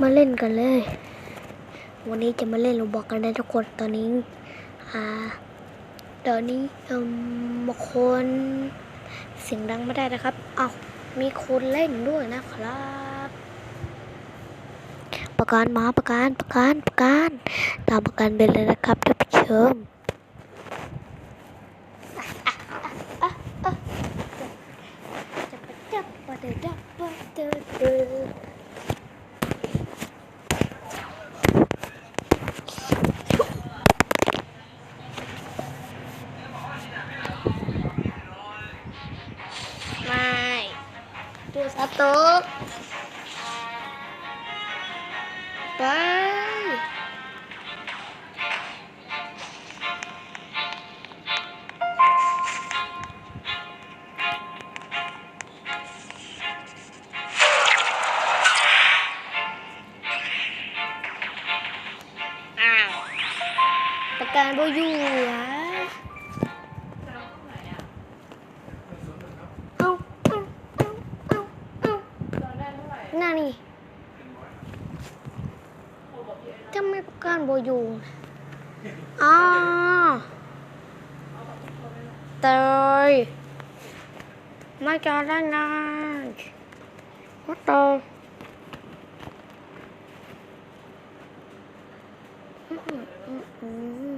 มาเล่นกันเลย วันนี้จะมาเล่นโรบอกกันนะทุกคนตอนนี้ อ่า ตอนนี้อืมบางคนเสียงดังไม่ได้นะครับ เอามีคนเล่นด้วยนะครับ ประกันมาประกันประกันประกันตามประกันไปเลยนะครับท่านผู้ชมจะไปจับปะเดดับปะเดเด ไม่ ไม่จอดไ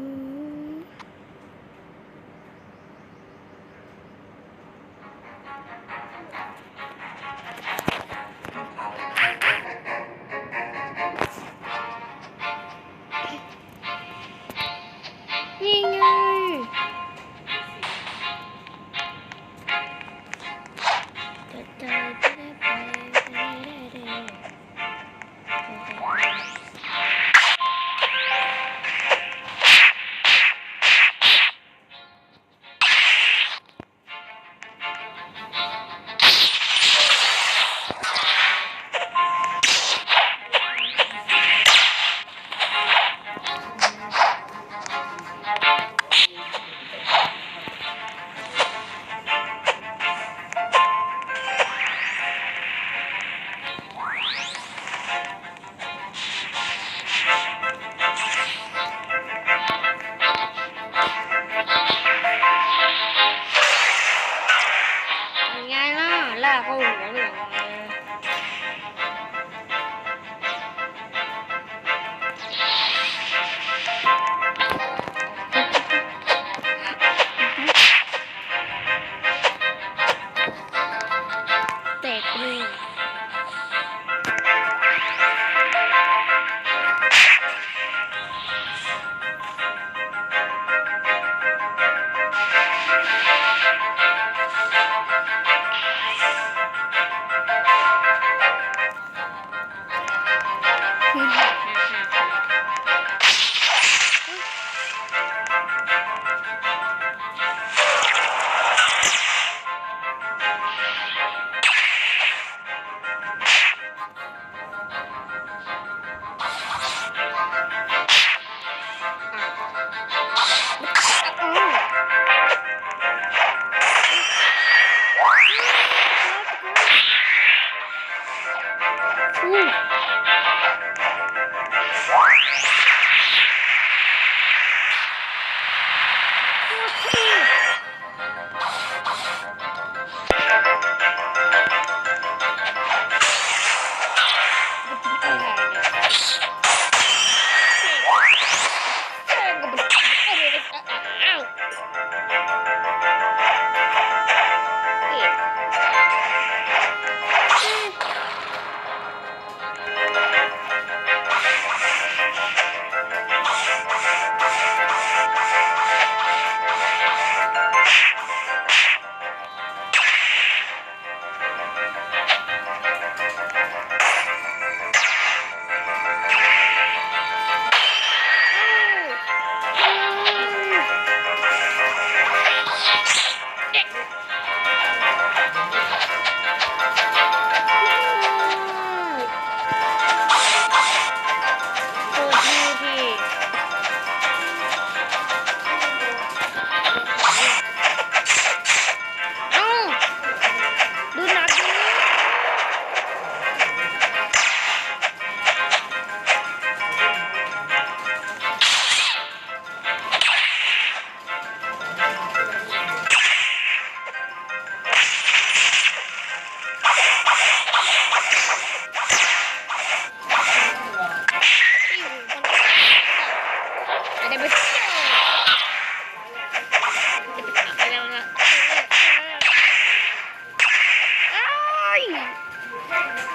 Yeah.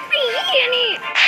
ไอ้เ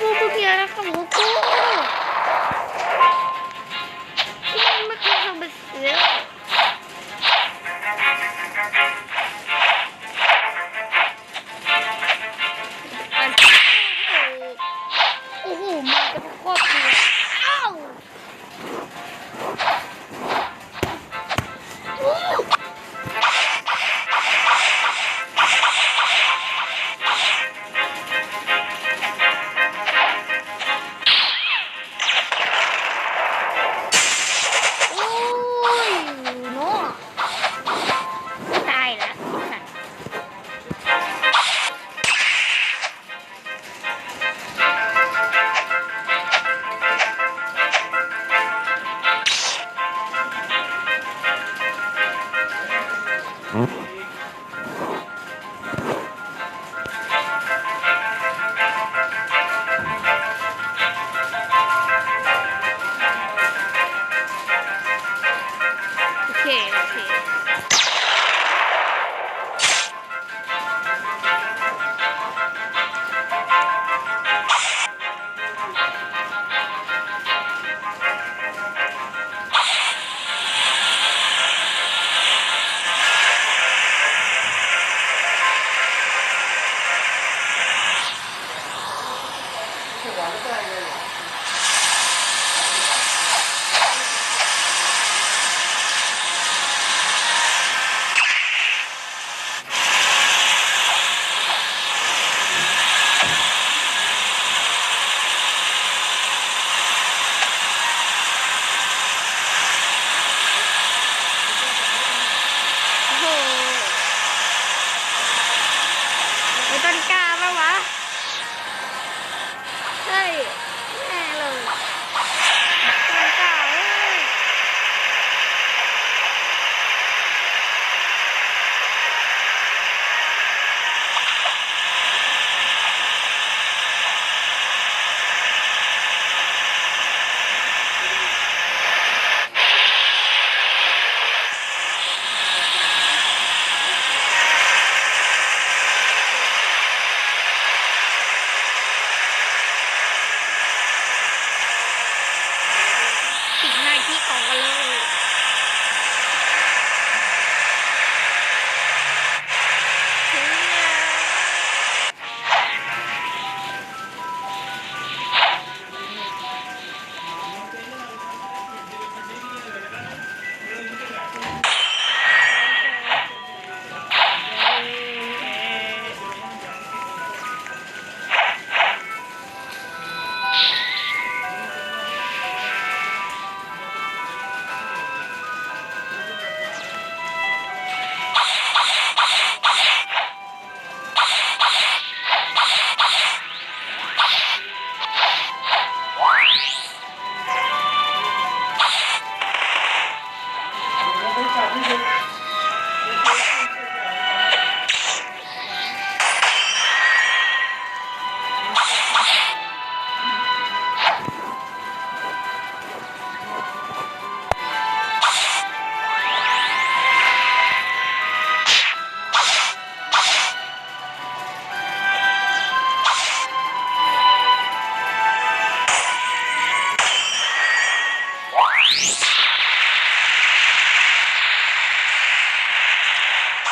กูเพิ่ง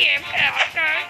Give out,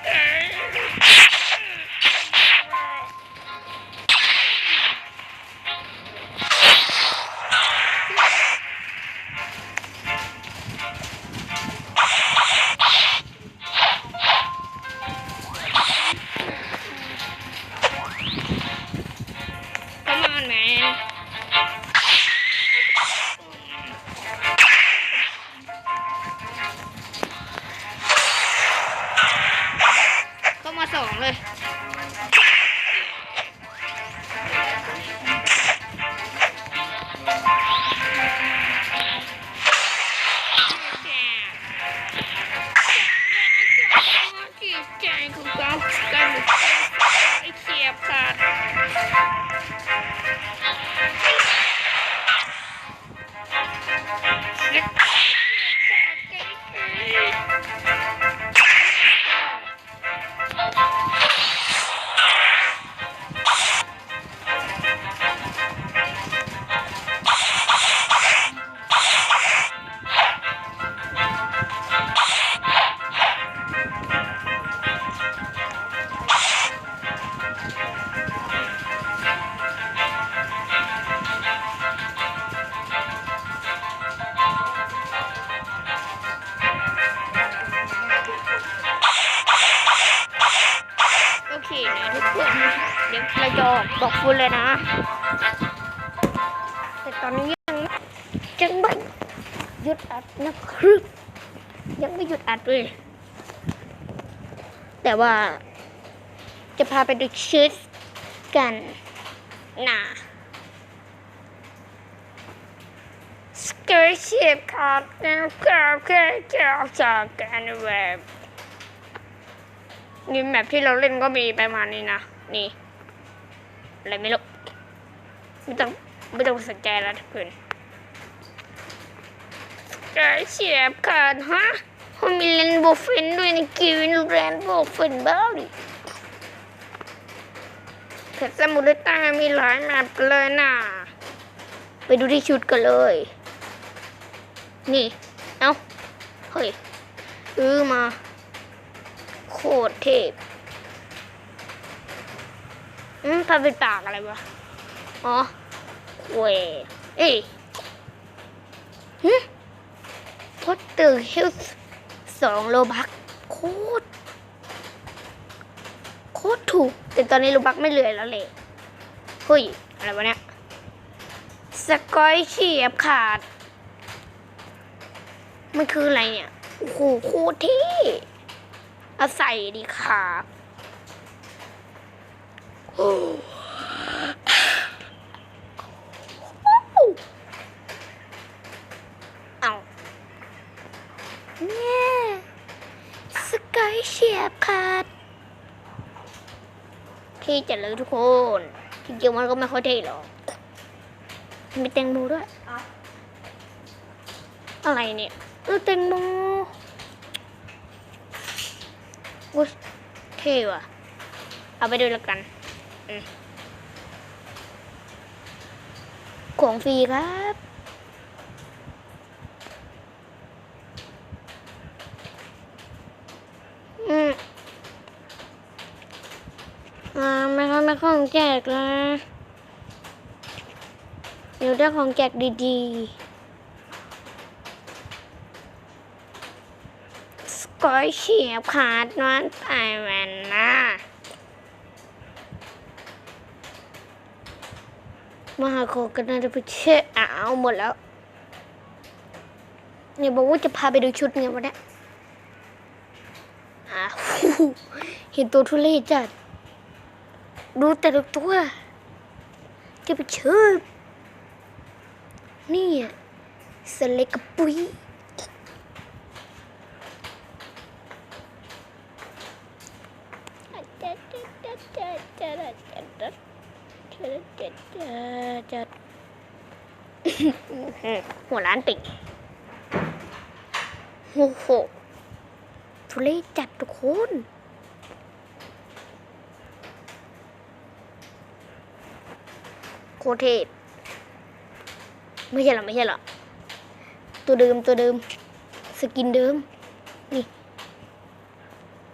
ฟูลเลยนะ แต่ตอนนี้ยังยังไม่หยุดอัดนะครับยังไม่หยุดอัดเลย แต่ว่า จะพาไปดูชุดกันนะสเกิร์ชีพครับนะครับแค่แค่จากกันแบบ นี่แมปที่เราเล่นก็มีประมาณนี้นะ นี่ อะไรไม่รู้ไม่ต้องไม่ต้องสนใจแล้วทุกคนสเกิร์ตชีพครับฮะเขามีเรนโบว์ฟินด้วยในกีวินเรนโบว์ฟินบ้าดิเพชรสมุทรใต้มีหลายแมปเลยนะไปดูที่ชุดกันเลย นี่ เอาเฮ้ย อื้อมา คตรเทพอืมพาเป็นปากอะไรวะ อ๋อเวยเอ้ยฮึพอตเตอร์ฮิลส์สองโลบักโคตร โคตรถูก แต่ตอนนี้โลบักไม่เหลือแล้วเลยเฮ้ย อะไรวะเนี่ย สกอยเฉียบขาด มันคืออะไรเนี่ย โอ้โห โคตรเที่ เอาใส่ดีค่ะโอ้เอาเนี่ยสกอยเฉียบขาดเท่จัดเลยทุกคนจริงๆมันก็ไม่ค่อยเท่หรอกมีแตงโมด้วย อะไรเนี่ย เออแตงโมอุ้ย เท่ว่ะ เอาไปดูแล้วกันอของฟรีครับอืมอ่าไม่ค่อยไม่ของแจกละเดี๋ยวได้ของแจกดีๆ กอยเฉียบขาดนอนตายแวนนะมหาโคกันนะจะไปเชื่ออ้าวหมดแล้วเนี่ยบอกว่าจะพาไปดูชุดไงวันนี้อ้าวเห็นตัวทุเรศจัด ดูแต่ละตัว จะไปเชื่อนี่อะสเล็กกับปุ้ย หัวร้านปิดโอ้โหทุเรศจัดทุกคนโคเทพไม่ใช่หรอ ไม่ใช่หรอ ตัวเดิมตัวเดิม สกินเดิม นี่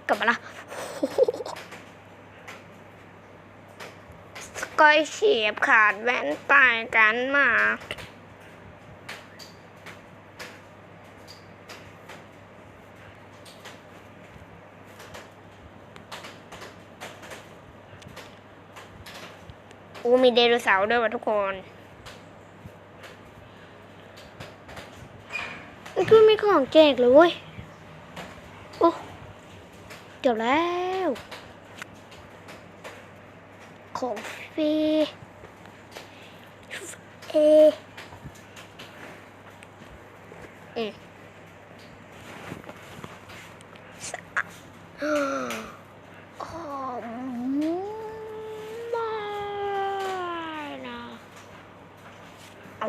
กลับมาละ ส ก้อยเฉียบขาดแว่นตายกันมาโอ้มีไดโนเสาร์ด้วยว่ะทุกคนมันก็มีของแจกเลยเว้ย โอ้จบแล้ว ของ ฟรีเออืมสะอ๋อไม่นะเอา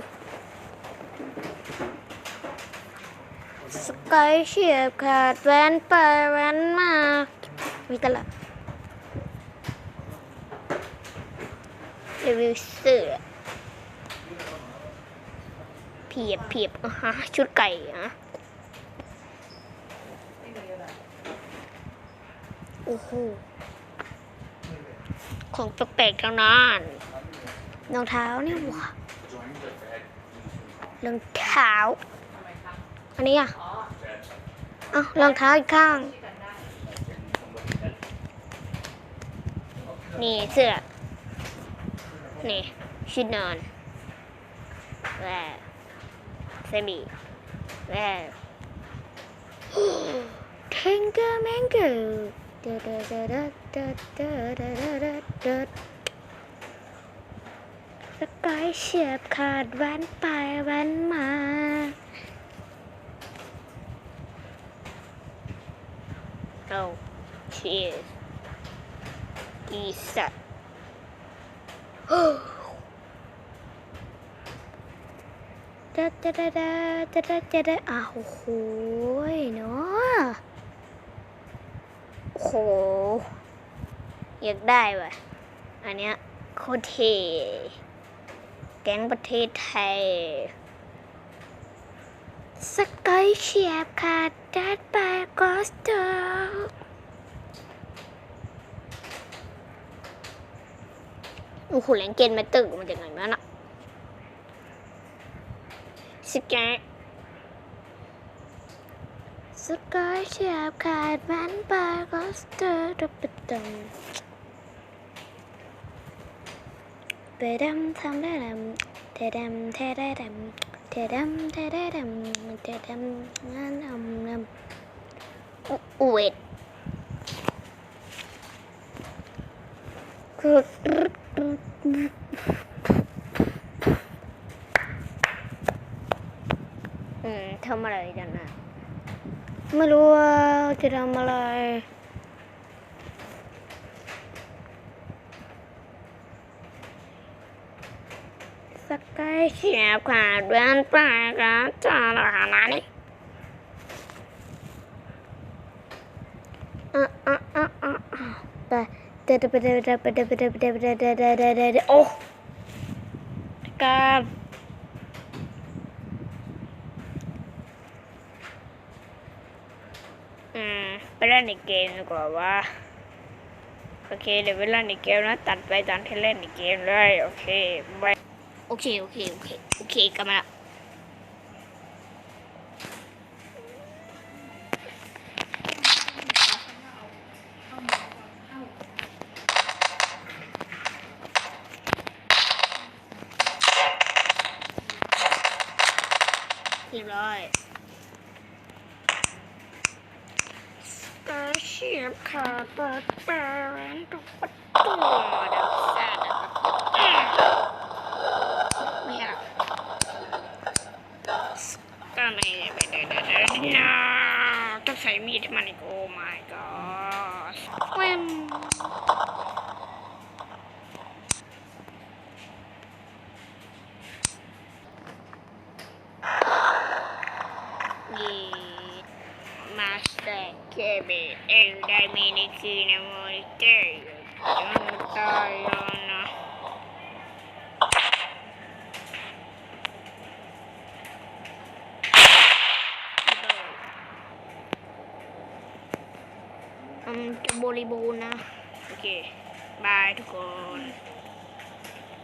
สกายเฉียบขาดแว้นไปแว้นมามีกันละรี วิวเสื้อเพียบเพียบอะฮะชุดไก่อะโอ้โหของแปลกๆทั้งนั้นรองเท้านี่ยว่ะรองเท้า อันนี้อะอ้ารองเท้าอีกข้าง นี่เสื้อ นี่ชุดนอนแหวเซมิแหวเทงเกอร์แมงเกอร์สกายเฉียบขาดวันไปวันมาเอาชีสอีสัต ดาดาดาดาดาดาดาดาอ้าวโอ้โหเนาะโอ้โห อยากได้ว่ะ อันเนี้ยโคตรเทแก๊งประเทศไทยสกายเชียบขาดดัดไปกอสเตอร์ โอ้โหแรงเกนมาตึกมันจากไหนมาน่ะสกายสกายเชียบขาดมันไปกอสเตอร์ดับเบิลดังไปดำทำได้ดำเทดำเทได้ดำเทดำเทได้ดำเทดำงานดำดำอุเวทคือ อืมทำอะไรกันนะไม่รู้ว่าจะทำอะไร สกายเฉียบขาดแว่นตาครับจาละหนานี่อะอะอะอะไป เดดไปเดดไปเดดเดดไปเดดไปเดดไปเดเดเดโอ้การอืมไปเล่นในเกมดีกว่าว่าโอเคเดี๋ยวไปเล่นในเกมแล้วตัดไปตอนที่เล่นในเกมเลยโอเคบายโอเคโอเคโอเคโอเคกลับมาละเรียบร้อย กระเชียบขาดเปิดแปรงทุกประตูเดี๋ยวแซ่ดไม่ใช่หรอกก็ไม่ได้ไปเดินเดินเดินนะต้องใช้มีดให้มันอีกโอ้ my god เว้นยีมาสเตอร์เคเบเอลได้มีในคืนโมนิเตอร์จนตายแล้วนะ อืมจะ บริบูรณ์นะ โอเค บายทุกคน